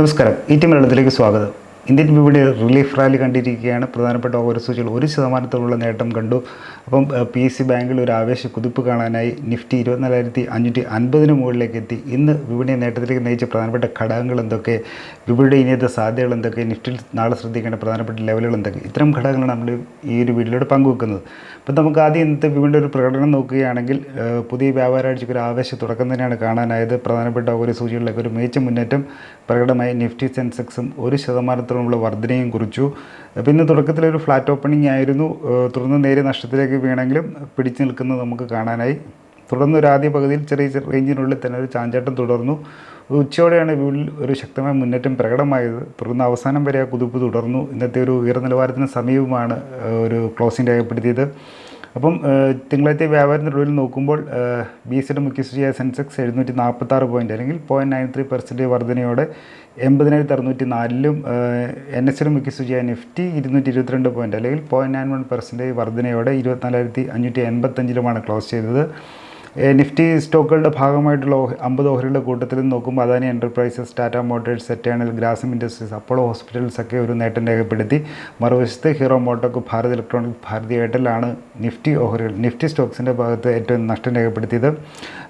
നമസ്കാരം. ഈ ടി മലയാളത്തിലേക്ക് സ്വാഗതം. ഇന്ത്യൻ വിപണി റിലീഫ് റാലി കണ്ടിരിക്കുകയാണ്. പ്രധാനപ്പെട്ട ഓരോ സൂചികൾ ഒരു ശതമാനത്തോളം നേട്ടം കണ്ടു. അപ്പം പി എസ് സി ബാങ്കിൽ ഒരു ആവേശ കുതിപ്പ് കാണാനായി നിഫ്റ്റി ഇരുപത്തിനാലായിരത്തി അഞ്ഞൂറ്റി അൻപതിന് മുകളിലേക്ക് എത്തി ഇന്ന് വിപണിയെ നേട്ടത്തിലേക്ക് നയിച്ച പ്രധാനപ്പെട്ട ഘടകങ്ങൾ എന്തൊക്കെ? വിപണിയുടെ ഇനിയത്തെ സാധ്യതകൾ എന്തൊക്കെ? നിഫ്റ്റിയിൽ നാളെ ശ്രദ്ധിക്കേണ്ട പ്രധാനപ്പെട്ട ലെവലുകൾ എന്തൊക്കെ? ഇത്തരം ഘടകങ്ങളാണ് നമ്മൾ ഈ ഒരു വീഡിയോയിലൂടെ പങ്കുവെക്കുന്നത്. അപ്പം നമുക്ക് ആദ്യം ഇന്നത്തെ വിപണിയുടെ ഒരു പ്രകടനം നോക്കുകയാണെങ്കിൽ പുതിയ വ്യാപാരാഴ്ചയ്ക്ക് ഒരു ആവേശ തുടക്കം തന്നെയാണ് കാണാനായത്. പ്രധാനപ്പെട്ട ഒരു സൂചികളിലേക്ക് ഒരു മികച്ച മുന്നേറ്റം പ്രകടമായി നിഫ്റ്റി സെൻസെക്സും ഒരു ശതമാനത്തോളമുള്ള വർധനയും കുറിച്ചു. പിന്നെ തുടക്കത്തിൽ ഒരു ഫ്ലാറ്റ് ഓപ്പണിംഗ് ആയിരുന്നു. തുടർന്ന് നേരെ നഷ്ടത്തിലേക്ക് വീണെങ്കിലും പിടിച്ചു നിൽക്കുന്നത് നമുക്ക് കാണാനായി. തുടർന്ന് ഒരു ആദ്യ പകുതിയിൽ ചെറിയ ചെറിയ റേഞ്ചിനുള്ളിൽ തന്നെ ഒരു ചാഞ്ചാട്ടം തുടർന്നു. ഉച്ചയോടെയാണ് വീട്ടിൽ ഒരു ശക്തമായ മുന്നേറ്റം പ്രകടമായത്. തുടർന്ന് അവസാനം വരെ ആ കുതിപ്പ് തുടർന്നു. ഇന്നത്തെ ഒരു ഉയർന്ന നിലവാരത്തിന് സമീപമാണ് ഒരു ക്ലോസിംഗ് രേഖപ്പെടുത്തിയത്. അപ്പം തിങ്കളാഴ്ച തിങ്കളാഴ്ച വ്യാപാരത്തിനുള്ളിൽ നോക്കുമ്പോൾ ബി എസ് സിയുടെ മുഖ്യ സൂചിയായ സെൻസെക്സ് എഴുന്നൂറ്റി നാൽപ്പത്താറ് പോയിന്റ് അല്ലെങ്കിൽ പോയിന്റ് നയൻ ത്രീ പെർസെന്റ് വർധനയോടെ എൺപതിനായിരത്തി അറുന്നൂറ്റി നാലിലും എൻ എസ് സിയുടെ മുഖ്യ സൂചിയായ നിഫ്റ്റി ഇരുന്നൂറ്റി ഇരുപത്തിരണ്ട് പോയിന്റ് അല്ലെങ്കിൽ പോയിന്റ് നയൻ വൺ പെർസെന്റേജ് വർധനയോടെ ഇരുപത്തിനാലായിരത്തി അഞ്ഞൂറ്റി എൺപത്തഞ്ചിലുമാണ് ക്ലോസ് ചെയ്തത്. നിഫ്റ്റി സ്റ്റോക്കുകളുടെ ഭാഗമായിട്ടുള്ള അമ്പത് ഓഹരികളുടെ കൂട്ടത്തിൽ നോക്കുമ്പോൾ Adani Enterprises Tata Motors Eternal Grasim Industries Apollo Hospitals ഒക്കെ ഒരു നേട്ടം രേഖപ്പെടുത്തി. മറുവശത്ത് ഹീറോ മോട്ടോക്ക് ഭാരത് ഇലക്ട്രോണിക് ഭാരതി എയർടെല്ലാണ് നിഫ്റ്റി ഓഹരികൾ നിഫ്റ്റി സ്റ്റോക്സിന്റെ ഭാഗത്ത് ഏറ്റവും നഷ്ടം രേഖപ്പെടുത്തിയത്.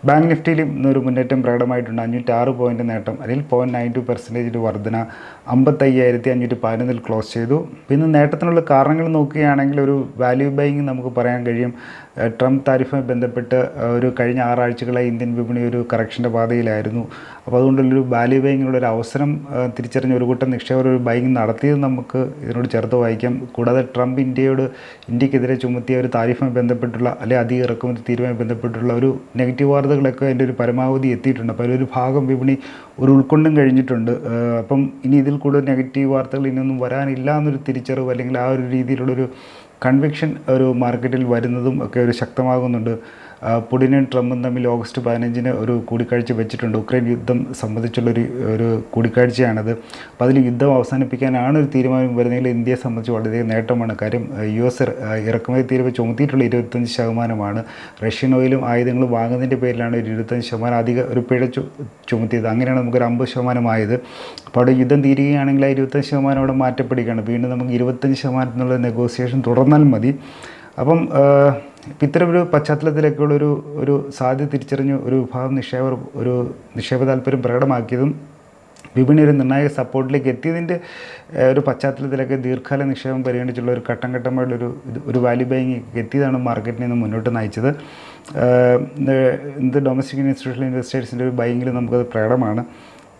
ബാങ്ക് നിഫ്റ്റിയിലും ഇന്നൊരു മുന്നേറ്റം പ്രകടമായിട്ടുണ്ട്. അഞ്ഞൂറ്റാറ് പോയിന്റ് പോയിന്റ് നേട്ടം. അതിൽ പോയിന്റ് നയൻ ടു പെർസെന്റേജ് വർധന. അമ്പത്തയ്യായിരത്തി അഞ്ഞൂറ്റി പതിനൊന്നിൽ ക്ലോസ് ചെയ്തു. പിന്നെ നേട്ടത്തിനുള്ള കാരണങ്ങൾ നോക്കുകയാണെങ്കിൽ ഒരു വാല്യൂ ബൈങ് നമുക്ക് പറയാൻ കഴിയും. ട്രംപ് താരിഫുമായി ബന്ധപ്പെട്ട് ഒരു കഴിഞ്ഞ ആറാഴ്ചകളായി ഇന്ത്യൻ വിപണി ഒരു കറക്ഷന്റെ പാതയിലായിരുന്നു. അപ്പോൾ ഒരു വാല്യൂ ബൈങ്ങിനുള്ള ഒരു അവസരം തിരിച്ചറിഞ്ഞ ഒരു കൂട്ടം നിക്ഷേപകർ ഒരു ബൈങ് നടത്തിയത് നമുക്ക് ഇതിനോട് ചേർത്ത് വായിക്കാം. കൂടാതെ ട്രംപ് ഇന്ത്യയോട് ഇന്ത്യക്കെതിരെ ചുമത്തിയ ഒരു താരിഫുമായി ബന്ധപ്പെട്ടുള്ള അല്ലെ അധിക ഇറക്കുമതി തീരുമായി ബന്ധപ്പെട്ടുള്ള ഒരു നെഗറ്റീവ് വാർത്തകളൊക്കെ അതിന്റെ ഒരു പരമാവധി എത്തിയിട്ടുണ്ട്. അപ്പോൾ അതിലൊരു ഭാഗം വിപണി ഒരു ഉൾക്കൊണ്ടും കഴിഞ്ഞിട്ടുണ്ട്. അപ്പം ഇനി ഇതിൽ കൂടുതൽ നെഗറ്റീവ് വാർത്തകൾ ഇനിയൊന്നും വരാനില്ല എന്നൊരു തിരിച്ചറിവ് അല്ലെങ്കിൽ ആ ഒരു രീതിയിലുള്ളൊരു കൺവിക്ഷൻ ഒരു മാർക്കറ്റിൽ വരുന്നതും ഒക്കെ ഒരു ശക്തമാകുന്നുണ്ട്. പുടിനും ട്രംപും തമ്മിൽ ഓഗസ്റ്റ് പതിനഞ്ചിന് ഒരു കൂടിക്കാഴ്ച വെച്ചിട്ടുണ്ട്. ഉക്രൈൻ യുദ്ധം സംബന്ധിച്ചുള്ളൊരു ഒരു കൂടിക്കാഴ്ചയാണത്. അപ്പോൾ അതിൽ യുദ്ധം അവസാനിപ്പിക്കാനാണ് ഒരു തീരുമാനം വരുന്നതിൽ ഇന്ത്യയെ സംബന്ധിച്ച് വളരെയധികം നേട്ടമാണ്. കാര്യം യു എസ് ഇറക്കുമതി തീരുവ ചുമത്തിയിട്ടുള്ള ഇരുപത്തഞ്ച് ശതമാനമാണ്. റഷ്യൻ ഓയിലും ആയുധങ്ങളും വാങ്ങുന്നതിന്റെ പേരിലാണ് ഒരു ഇരുപത്തഞ്ച് ശതമാനം അധിക ഒരു പിഴ ചുമത്തിയത്. അങ്ങനെയാണ് നമുക്കൊരു അമ്പത് ശതമാനമായത്. അപ്പോൾ അവിടെ യുദ്ധം തീരുകയാണെങ്കിൽ ആ ഇരുപത്തഞ്ച് ശതമാനം അവിടെ മാറ്റപ്പെടുകയാണ്. വീണ്ടും നമുക്ക് ഇരുപത്തഞ്ച് ശതമാനത്തിനുള്ള നെഗോസിയേഷൻ തുടർന്നാൽ മതി. അപ്പം ഇപ്പം ഇത്തരം ഒരു പശ്ചാത്തലത്തിലേക്കുള്ള ഒരു ഒരു സാധ്യത തിരിച്ചറിഞ്ഞ് ഒരു വിഭാഗം നിക്ഷേപർ ഒരു നിക്ഷേപ താല്പര്യം പ്രകടമാക്കിയതും വിപണി ഒരു നിർണായക സപ്പോർട്ടിലേക്ക് എത്തിയതിന്റെ ഒരു പശ്ചാത്തലത്തിലൊക്കെ ദീർഘകാല നിക്ഷേപം പരിഗണിച്ചുള്ള ഒരു ഘട്ടം ഘട്ടമായിട്ടുള്ളൊരു ഒരു വാല്യൂ ബൈങ് എത്തിയതാണ് മാർക്കറ്റിനെ നിന്ന് മുന്നോട്ട് നയിച്ചത്. ഇത് ഡൊമസ്റ്റിക് ഇൻസ്റ്റിറ്റ്യൂഷണൽ ഇൻവെസ്റ്റേഴ്സിന്റെ ഒരു ബൈങ്ങിൽ നമുക്കത് പ്രകടമാണ്.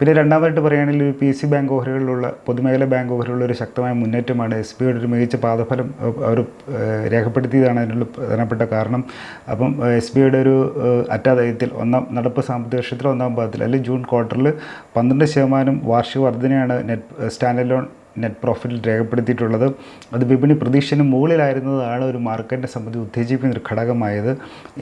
പിന്നെ രണ്ടാമതായിട്ട് പറയുകയാണെങ്കിൽ പി സി ബാങ്ക് ഓഹരികളിലുള്ള പൊതുമേഖല ബാങ്ക് ഓഹരികളിലുള്ള ഒരു ശക്തമായ മുന്നേറ്റമാണ്. എസ് ബി ഒരു മികച്ച പാദഫലം ഒരു രേഖപ്പെടുത്തിയതാണ് അതിനുള്ള പ്രധാനപ്പെട്ട കാരണം. അപ്പം എസ് ബിയുടെ ഒരു ഏഹ്, അറ്റാദയത്തിൽ ഒന്നാം നടപ്പ് സാമ്പത്തിക വർഷത്തിൽ ഒന്നാം പാദത്തിൽ അല്ലെങ്കിൽ ജൂൺ ക്വാർട്ടറിൽ പന്ത്രണ്ട് ശതമാനം വാർഷിക വർധനയാണ് നെറ്റ് സ്റ്റാൻഡ് ലോൺ നെറ്റ് പ്രോഫിറ്റിൽ രേഖപ്പെടുത്തിയിട്ടുള്ളത്. അത് വിപണി പ്രതീക്ഷന് മുകളിലായിരുന്നതാണ് ഒരു മാർക്കറ്റിനെ സംബന്ധിച്ച് ഉത്തേജിപ്പിക്കുന്ന ഒരു ഘടകമായത്.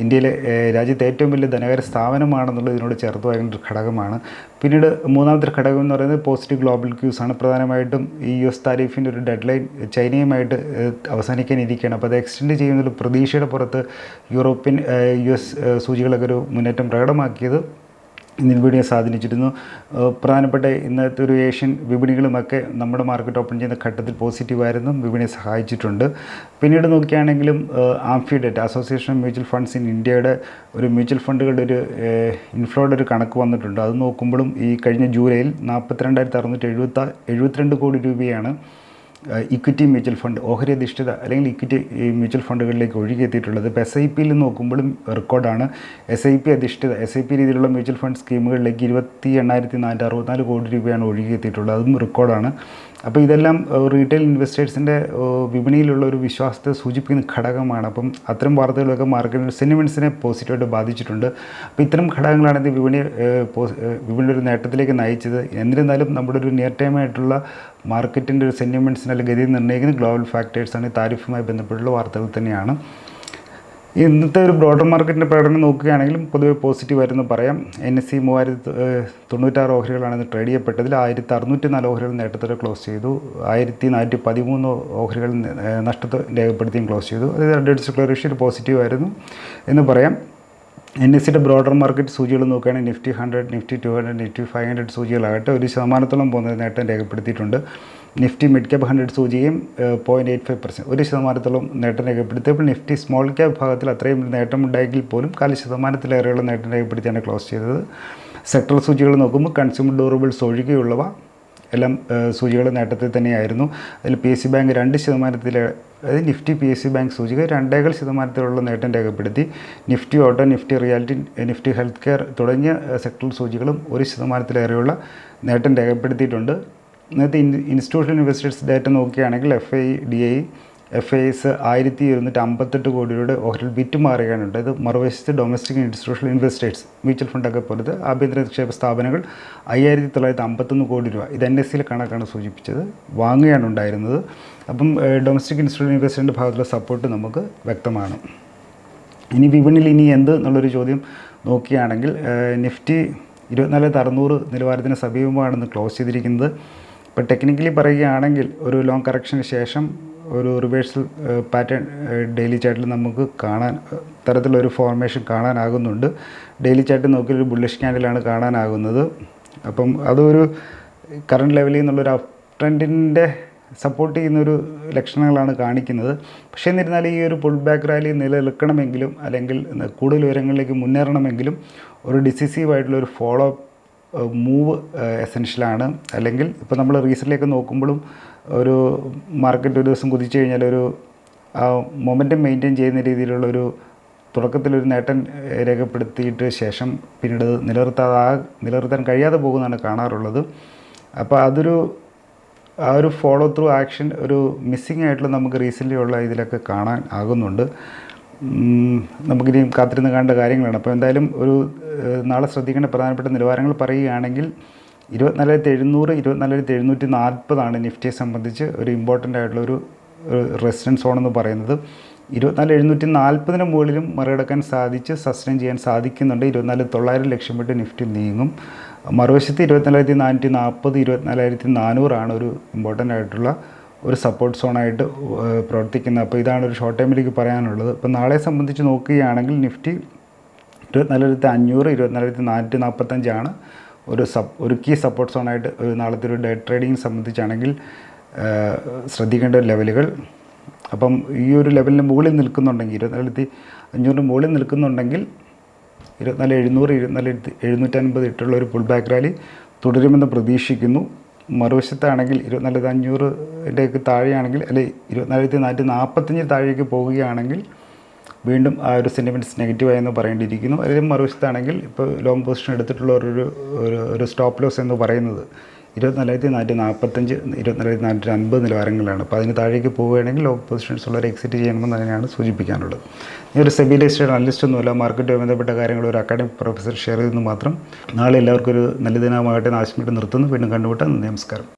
ഇന്ത്യയിലെ രാജ്യത്തെ ഏറ്റവും വലിയ ധനകാര്യ സ്ഥാപനമാണെന്നുള്ളത് ഇതിനോട് ചേർത്ത് വായിക്കുന്ന ഒരു ഘടകമാണ്. പിന്നീട് മൂന്നാമത്തെ ഘടകം എന്ന് പറയുന്നത് പോസിറ്റീവ് ഗ്ലോബൽ ക്യൂസ് ആണ്. പ്രധാനമായിട്ടും ഈ യു എസ് താരീഫിന്റെ ഒരു ഡെഡ് ലൈൻ ചൈനയുമായിട്ട് അവസാനിക്കാനിരിക്കുകയാണ് അപ്പോൾ അത് എക്സ്റ്റെൻഡ് ചെയ്യുന്നതിൽ പ്രതീക്ഷയുടെ പുറത്ത് യൂറോപ്യൻ യു എസ് സൂചികളൊക്കെ ഒരു മുന്നേറ്റം പ്രകടമാക്കിയത്. ഇന്ത്യൻ വീഡിയോ സ്വാധീനിച്ചിരുന്നു പ്രധാനപ്പെട്ട ഇന്നത്തെ ഒരു ഏഷ്യൻ വിപണികളുമൊക്കെ നമ്മുടെ മാർക്കറ്റ് ഓപ്പൺ ചെയ്യുന്ന ഘട്ടത്തിൽ പോസിറ്റീവായിരുന്നു വിപണിയെ സഹായിച്ചിട്ടുണ്ട്. പിന്നീട് നോക്കുകയാണെങ്കിലും AMFI data association mutual funds in ഇന്ത്യയുടെ ഒരു മ്യൂച്വൽ ഫണ്ടുകളുടെ ഒരു ഇൻഫ്ലോയുടെ ഒരു കണക്ക് വന്നിട്ടുണ്ട്. അത് നോക്കുമ്പോഴും ഈ കഴിഞ്ഞ ജൂലൈയിൽ നാൽപ്പത്തിരണ്ടായിരത്തി അറുന്നൂറ്റി എഴുപത്തി എഴുപത്തിരണ്ട് കോടി രൂപയാണ് ഇക്വിറ്റി മ്യൂച്വൽ ഫണ്ട് ഓഹരി അധിഷ്ഠിത അല്ലെങ്കിൽ ഇക്വിറ്റി മ്യൂച്വൽ ഫണ്ടുകളിലേക്ക് ഒഴുകിയെത്തിയിട്ടുള്ളത് ഇപ്പോൾ എസ് ഐ പിയിൽ നോക്കുമ്പോഴും റെക്കോർഡാണ് എസ് ഐ പി അധിഷ്ഠിത എസ് ഐ പി രീതിയിലുള്ള മ്യൂച്വൽ ഫണ്ട് സ്കീമുകളിലേക്ക് ഇരുപത്തി എണ്ണായിരത്തി നാനൂറ്റി അറുപത്തിനാല് കോടി രൂപയാണ് ഒഴുകിയെത്തിയിട്ടുള്ളത് അതും റെക്കോർഡാണ് അപ്പോൾ ഇതെല്ലാം റീറ്റെയിൽ ഇൻവെസ്റ്റേഴ്സിന്റെ വിപണിയിലുള്ള ഒരു വിശ്വാസത്തെ സൂചിപ്പിക്കുന്ന ഘടകമാണ്. അപ്പം അത്തരം വാർത്തകളൊക്കെ മാർക്കറ്റിൽ സെന്റിമെന്റ്സിനെ പോസിറ്റീവായിട്ട് ബാധിച്ചിട്ടുണ്ട്. അപ്പോൾ ഇത്തരം ഘടകങ്ങളാണ് ഇത് വിപണി വിപണിയുടെ ഒരു നേട്ടത്തിലേക്ക് നയിച്ചത്. എന്നിരുന്നാലും നമ്മുടെ ഒരു നിയർ ടൈം ആയിട്ടുള്ള മാർക്കറ്റിന്റെ ഒരു സെന്റിമെന്റ്സിന് അല്ലെങ്കിൽ ഗതി നിർണയിക്കുന്ന ഗ്ലോബൽ ഫാക്ടേഴ്സാണ് താരിഫുമായി ബന്ധപ്പെട്ടുള്ള വാർത്തകൾ തന്നെയാണ്. ഇന്നത്തെ ഒരു ബ്രോഡർ മാർക്കറ്റിന്റെ പ്രകടനം നോക്കുകയാണെങ്കിലും പൊതുവെ പോസിറ്റീവ് ആയിരുന്നു പറയാം. എൻ എസ് സി മൂവായിരത്തി തൊണ്ണൂറ്റാറ് ഓഹരികളാണ് ഇന്ന് ട്രേഡ് ചെയ്യപ്പെട്ടതിൽ ആയിരത്തി അറുന്നൂറ്റി നാല് ഓഹരികൾ നേട്ടത്തോടെ ക്ലോസ് ചെയ്തു. ആയിരത്തി നാനൂറ്റി പതിമൂന്ന് ഓഹരികൾ നഷ്ടത്തെ രേഖപ്പെടുത്തിയും ക്ലോസ് ചെയ്തു. അതായത് അഡ്വാൻസ് ഒരു പോസിറ്റീവ് ആയിരുന്നു എന്ന് പറയാം. എൻ എസ് സിയുടെ ബ്രോഡർ മാർക്കറ്റ് സൂചികൾ നോക്കുകയാണെങ്കിൽ Nifty hundred Nifty two hundred Nifty five hundred സൂചികളാകട്ടെ ഒരു ശതമാനത്തോളം പോകുന്ന നേട്ടം രേഖപ്പെടുത്തിയിട്ടുണ്ട്. നിഫ്റ്റി മിഡ് ക്യാപ് ഹൺഡ്രഡ് സൂചിയും പോയിന്റ് എയ്റ്റ് ഫൈവ് പെർസെന്റ് ഒരു ശതമാനത്തോളം നേട്ടം രേഖപ്പെടുത്തിയപ്പോൾ നിഫ്റ്റി സ്മോൾ ക്യാപ് ഭാഗത്തിൽ അത്രയും നേട്ടമുണ്ടായെങ്കിൽ പോലും കാൽ ശതമാനത്തിലേറെയുള്ള നേട്ടം രേഖപ്പെടുത്തിയാണ് ക്ലോസ് ചെയ്തത്. സെക്ടർ സൂചികൾ നോക്കുമ്പോൾ കൺസ്യൂമർ ഡ്യൂറബിൾസ് ഒഴികെയുള്ളവ എല്ലാം സൂചികൾ നേട്ടത്തിൽ തന്നെയായിരുന്നു. അതിൽ പി എസ് സി ബാങ്ക് രണ്ട് ശതമാനത്തിൽ അതായത് Nifty P S C bank സൂചിക രണ്ടേകാൽ ശതമാനത്തിലുള്ള നേട്ടം രേഖപ്പെടുത്തി. Nifty auto Nifty reality Nifty health care തുടങ്ങിയ സെക്ടർ സൂചികളും ഒരു ശതമാനത്തിലേറെയുള്ള നേട്ടം രേഖപ്പെടുത്തിയിട്ടുണ്ട്. ഇന്നത്തെ ഇൻസ്റ്റിറ്റ്യൂഷണൽ ഇൻവെസ്റ്റേഴ്സ് ഡേറ്റ നോക്കുകയാണെങ്കിൽ I D I F I S S ആയിരത്തി ഇരുന്നൂറ്റി അമ്പത്തെട്ട് കോടി രൂപയുടെ ഓഹരിൽ വിറ്റ് മാറുകയാണുണ്ട്. ഇത് മറുവശത്ത് ഡൊമസ്റ്റിക് ഇൻസ്റ്റിറ്റ്യൂഷണൽ ഇൻവെസ്റ്റേഴ്സ് മ്യൂച്വൽ ഫണ്ടൊക്കെ പോലത്തെ ആഭ്യന്തര നിക്ഷേപ സ്ഥാപനങ്ങൾ അയ്യായിരത്തി തൊള്ളായിരത്തി അമ്പത്തൊന്ന് കോടി രൂപ ഇത് എൻ എസ് സിയിലെ കണക്കാണ് സൂചിപ്പിച്ചത് വാങ്ങുകയാണ് ഉണ്ടായിരുന്നത്. അപ്പം ഡൊമസ്റ്റിക് ഇൻസ്റ്റിറ്റ്യൂഷണൽ ഇൻവെസ്റ്ററിന്റെ ഭാഗത്തുള്ള സപ്പോർട്ട് നമുക്ക് വ്യക്തമാണ്. ഇനി വിപണിയിൽ ഇനി എന്ത് എന്നുള്ളൊരു ചോദ്യം നോക്കുകയാണെങ്കിൽ നിഫ്റ്റി ഇരുപത്തിനാല് അറുന്നൂറ് നിലവാരത്തിന് സമീപമാണെന്ന് ക്ലോസ് ചെയ്തിരിക്കുന്നത് ഇപ്പോൾ ടെക്നിക്കലി പറയുകയാണെങ്കിൽ ഒരു ലോങ് കറക്ഷന് ശേഷം ഒരു റിവേഴ്സൽ പാറ്റേൺ ഡെയിലി ചാർട്ടിൽ നമുക്ക് കാണാൻ തരത്തിലൊരു ഫോർമേഷൻ കാണാനാകുന്നുണ്ട്. ഡെയിലി ചാർട്ട് നോക്കി ഒരു ബുള്ളിഷ് ക്യാൻഡിലാണ് കാണാനാകുന്നത്. അപ്പം അതൊരു കറണ്ട് ലെവലിൽ നിന്നുള്ളൊരു അപ് ട്രെൻഡിന്റെ സപ്പോർട്ട് ചെയ്യുന്നൊരു ലക്ഷണങ്ങളാണ് കാണിക്കുന്നത്. പക്ഷേ എന്നിരുന്നാലും ഈ ഒരു പുൾ ബാക്ക് റാലി നിലനിൽക്കണമെങ്കിലും അല്ലെങ്കിൽ കൂടുതൽ ഉയരങ്ങളിലേക്ക് മുന്നേറണമെങ്കിലും ഒരു ഡിസിസീവ് ആയിട്ടുള്ള ഒരു ഫോളോ മൂവ് എസെൻഷ്യലാണ് അല്ലെങ്കിൽ ഇപ്പോൾ നമ്മൾ റീസെന്റിലേക്ക് നോക്കുമ്പോഴും ഒരു മാർക്കറ്റ് ഒരു ദിവസം കുതിച്ചു കഴിഞ്ഞാൽ ഒരു ആ മൊമെന്റം മെയിന്റെയിൻ ചെയ്യുന്ന രീതിയിലുള്ളൊരു തുടക്കത്തിലൊരു നേട്ടം രേഖപ്പെടുത്തിയിട്ട് ശേഷം പിന്നീട് നിലനിർത്താതെ നിലനിർത്താൻ കഴിയാതെ പോകുന്നതാണ് കാണാറുള്ളത്. അപ്പോൾ അതൊരു ആ ഒരു ഫോളോ ത്രൂ ആക്ഷൻ ഒരു മിസ്സിങ് ആയിട്ടുള്ള നമുക്ക് റീസെന്റ്ലി ഉള്ള ഇതിലൊക്കെ കാണാൻ ആകുന്നുണ്ട്. നമുക്കിനിയും കാത്തിരുന്ന് കാണേണ്ട കാര്യങ്ങളാണ്. അപ്പോൾ എന്തായാലും ഒരു നാളെ ശ്രദ്ധിക്കേണ്ട പ്രധാനപ്പെട്ട നിലവാരങ്ങൾ പറയുകയാണെങ്കിൽ ഇരുപത്തിനാലായിരത്തി എഴുന്നൂറ് ഇരുപത്തിനാലായിരത്തി എഴുന്നൂറ്റി നാൽപ്പതാണ് നിഫ്റ്റിയെ സംബന്ധിച്ച് ഒരു ഇമ്പോർട്ടന്റ് ആയിട്ടുള്ള ഒരു റെസിഡൻസ് സോൺ എന്ന് പറയുന്നത്. ഇരുപത്തിനാല് എഴുന്നൂറ്റി നാൽപ്പതിന് മുകളിലും മറികടക്കാൻ സാധിച്ച് സസ്റ്റെയിൻ ചെയ്യാൻ സാധിക്കുന്നുണ്ട്. ഇരുപത്തിനാല് തൊള്ളായിരം ലക്ഷ്യമിട്ട് നിഫ്റ്റി നീങ്ങും. മറുവശത്ത് ഇരുപത്തിനാലായിരത്തി നാനൂറ്റി നാൽപ്പത് ഇരുപത്തിനാലായിരത്തി നാനൂറാണ് ഒരു ഇമ്പോർട്ടന്റ് ആയിട്ടുള്ള ഒരു സപ്പോർട്ട് സോണായിട്ട് പ്രവർത്തിക്കുന്നത്. അപ്പോൾ ഇതാണ് ഒരു ഷോർട്ട് ടൈമിലേക്ക് പറയാനുള്ളത്. ഇപ്പോൾ നാളെ സംബന്ധിച്ച് നോക്കുകയാണെങ്കിൽ നിഫ്റ്റി ഇരുപത്തിനാലായിരത്തി അഞ്ഞൂറ് ഇരുപത്തിനാലായിരത്തി നാനൂറ്റി നാൽപ്പത്തഞ്ചാണ് ഒരു സപ്പ് ഒരു കീ സപ്പോർട്ട് സോണായിട്ട് ഒരു നാളത്തെ ഒരു ഡേ ട്രേഡിംഗ് സംബന്ധിച്ചാണെങ്കിൽ ശ്രദ്ധിക്കേണ്ട ലെവലുകൾ അപ്പം ഈ ഒരു ലെവലിന് മുകളിൽ നിൽക്കുന്നുണ്ടെങ്കിൽ ഇരുപത്തിനാലായിരത്തി അഞ്ഞൂറിന് മുകളിൽ നിൽക്കുന്നുണ്ടെങ്കിൽ ഇരുപത്തിനാല് എഴുന്നൂറ് ഇരുപത്തിനാല് എഴുന്നൂറ്റൻപത് ഇട്ടുള്ള ഒരു പുൾ ബാക്ക് റാലി തുടരുമെന്ന് പ്രതീക്ഷിക്കുന്നു. മറുവശത്താണെങ്കിൽ ഇരുപത്തിനാലായിരത്തി അഞ്ഞൂറിന്റെയൊക്കെ താഴെയാണെങ്കിൽ അല്ലെ ഇരുപത്തിനാലായിരത്തി നാനൂറ്റി നാൽപ്പത്തഞ്ച് താഴേക്ക് പോവുകയാണെങ്കിൽ വീണ്ടും ആ ഒരു സെന്റിമെന്റ്സ് നെഗറ്റീവായി എന്ന് പറയേണ്ടിയിരിക്കുന്നു. അല്ലെങ്കിൽ മറുവശത്താണെങ്കിൽ ഇപ്പോൾ ലോങ് പൊസിഷൻ എടുത്തിട്ടുള്ള ഒരു ഒരു സ്റ്റോപ്പ് ലോസ് എന്ന് പറയുന്നത്. ഇരുപത്തിനാലായിരത്തി നാനൂറ്റി നാൽപ്പത്തഞ്ച് ഇരുപത്തിനാലായിരത്തി നാനൂറ്റി അൻപത് നിലവാരങ്ങളിലാണ്. അപ്പോൾ അതിന് താഴേക്ക് പോവുകയാണെങ്കിൽ ലോ പൊസിഷൻസ് ഉള്ളവർ എക്സിറ്റ് ചെയ്യണമെന്ന് തന്നെയാണ് സൂചിപ്പിക്കാനുള്ളത്. ഈ ഒരു സെബി ലിസ്റ്റഡ് അനലിസ്റ്റ് ഒന്നുമല്ല മാർക്കറ്റുമായി ബന്ധപ്പെട്ട കാര്യങ്ങൾ ഒരു അക്കാഡമിക് പ്രൊഫസർ ഷെയർ ചെയ്തെന്ന് മാത്രം നാളെ എല്ലാവർക്കും ഒരു നല്ല ദിനമാകട്ടെ ആശംസിച്ചിട്ട് നിർത്തുന്നു. വീണ്ടും കണ്ടുമുട്ടാം. നമസ്കാരം.